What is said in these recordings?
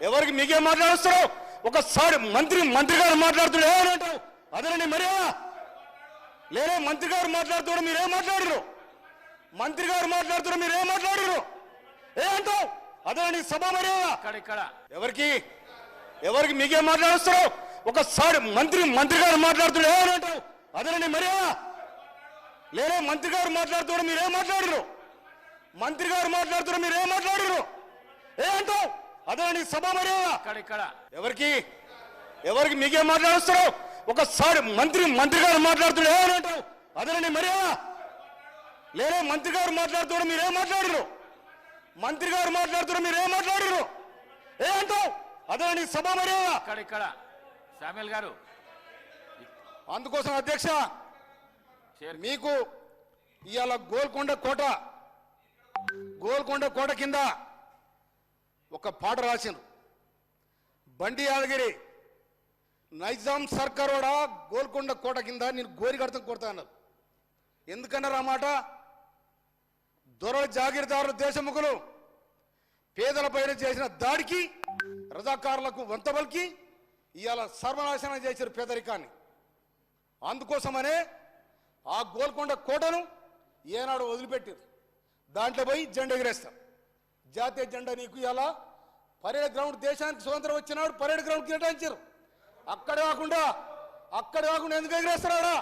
ఎవరికి మీకేం మాట్లాడుస్తారో ఒకసారి మంత్రి మంత్రి గారు మాట్లాడుతున్నాడు ఏమంటావు అదేనండి మర్యాద లేరే మంత్రి గారు మాట్లాడుతున్నాడు మీరేం మాట్లాడరు? మంత్రి గారు మాట్లాడుతున్నారు మీరేం మాట్లాడరు? ఏ అంటావు? అదేనండి సభ మర్యాద ఎవరికి? ఎవరికి మీకేం మాట్లాడుస్తారో ఒకసారి మంత్రి మంత్రి గారు మాట్లాడుతున్నాడు ఏమంటావు అదేనండి మర్యాద లేరే మంత్రి గారు మాట్లాడుతున్నాడు మీరేం మాట్లాడరు? మంత్రి గారు మాట్లాడుతున్నారు మీరేం అదేనండి సభ ఎవరికి? ఎవరికి మీకేం మాట్లాడుస్తారో? ఒకసారి మంత్రి మంత్రి గారు మాట్లాడుతున్నాడు ఏమంటావు అదేనండి మర్యాద లేరే మంత్రి గారు మాట్లాడుతున్నాడు మీరేం మాట్లాడరు? మంత్రి గారు మాట్లాడుతున్నారు. మీరేం మాట్లాడరు? ఏ అంటావు? అదేనండి సభ మర్యాద ఇక్కడ ఇక్కడ. గారు. అందుకోసం అధ్యక్ష మీకు ఇవాళ గోల్కొండ కోట గోల్కొండ కోట కింద ఒక పాట రాసిండ్రు. బండి యాదగిరి నైజాం సర్కారోడా గోల్కొండ కోట కింద నేను గోరి కడతాం కొడతా అన్నారు. ఎందుకన్నారు ఆ మాట? దొరల జాగీరదారులు దేశముఖులు పేదలపైన చేసిన దాడికి రజాకారులకు వంతబలికి ఇవాళ సర్వనాశనం చేశారు పేదరికాన్ని. అందుకోసమనే ఆ గోల్కొండ కోటను ఏనాడు వదిలిపెట్టారు. దాంట్లో పోయి జెండా ఎగిరేస్తారు. జాతీయ జెండా నీకు ఇలా పరేడ్ గ్రౌండ్ దేశానికి స్వతంత్రం వచ్చినాడు పరేడ్ గ్రౌండ్ కేటాయించారు. అక్కడ కాకుండా అక్కడ కాకుండా ఎందుకు ఎగిరేస్తున్నాడా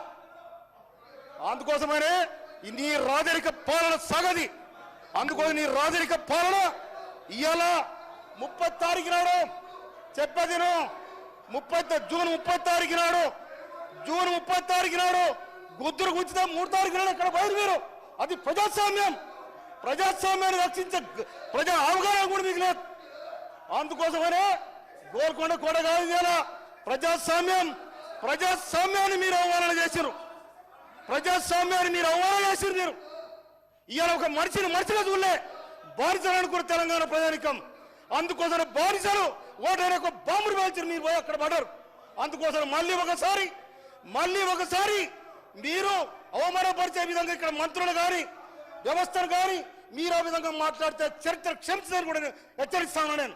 అందుకోసమనే నీ రాజరిక పాలన సగది. అందుకోసం నీ రాజరిక పాలన ఇవాళ ముప్పై తారీఖు నాడు చెప్పదిను ముప్పై జూన్ ముప్పై తారీఖు నాడు. జూన్ ముప్పై తారీఖు నాడు గుద్దురు గుచ్చితే మూడు తారీఖు నాడు ఇక్కడ బయలుదేరు అది ప్రజాస్వామ్యం. ప్రజాస్వామ్యాన్ని రక్షించే ప్రజా అవగాహన కూడా మీకు లేదు. అందుకోసమనే గోల్కొండ కోట కాదు ఇవాళ ప్రజాస్వామ్యం ప్రజాస్వామ్యాన్ని మీరు అవమానం చేశారు ప్రజాస్వామ్యాన్ని మీరు అవమానం చేశారు మీరు. ఇవాళ ఒక మనిషిని మనిషిగా చూడలే. బానిసలు అనుకున్న తెలంగాణ ప్రజానికం. అందుకోసం బానిసలు ఓటైన ఒక బాంబులు పేల్చారు మీరు పోయి అక్కడ పడరు అందుకోసం మళ్ళీ ఒకసారి మళ్ళీ ఒకసారి మీరు అవమానపరిచే విధంగా ఇక్కడ మంత్రులు కానీ వ్యవస్థను కానీ మీరు ఆ విధంగా మాట్లాడితే చరిత్ర క్షమించదని కూడా హెచ్చరిస్తాను నేను.